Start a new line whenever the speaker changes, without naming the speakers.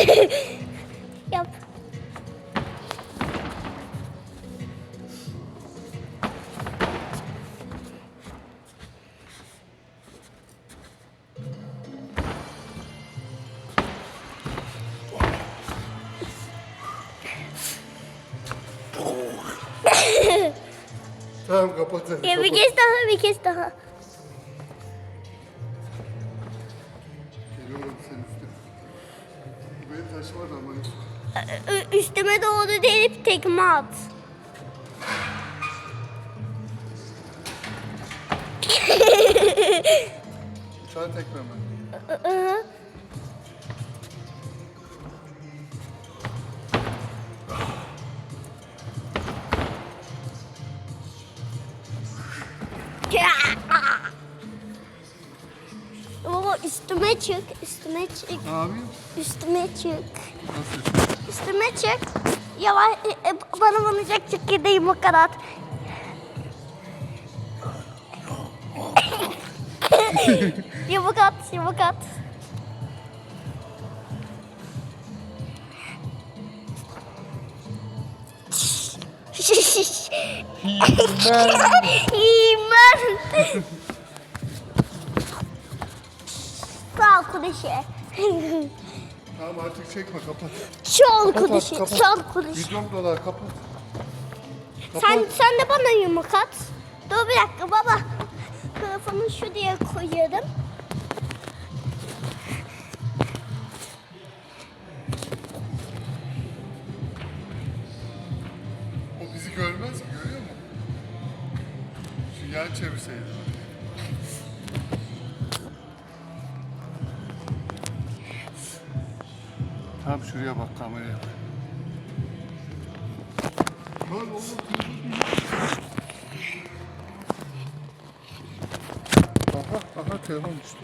Yap.
Tamam kapat hadi.
Ya bir kez daha, bir kez daha.
Buraya taş var ama.
Ü- Üstüme doğru delip tekme at.
Uçağı tekme mi?
Hı. Baba üstüme çık, üstüme çık,
yapayım?
üstüme çık,
Nasıl?
üstüme çık. Yavaş, e, e, bana vuracak çekirdeğim o kadar. yumruk at, yumruk at. İman. Sağ kuluşu.
Tamam artık çekme kapat.
Şol
Kapat
kuluşu,
kapat.
şol kuluşu.
Videom dolar kapat. Kapat.
Sen, sen de bana yumruk at. Dur bir dakika baba. Kafamı şu diye koyarım.
O bizi görmez ki görüyor musun? Şu yan çevirseydin. Tam şuraya bak kameraya. Oğlum Aha, aha telefon düştü.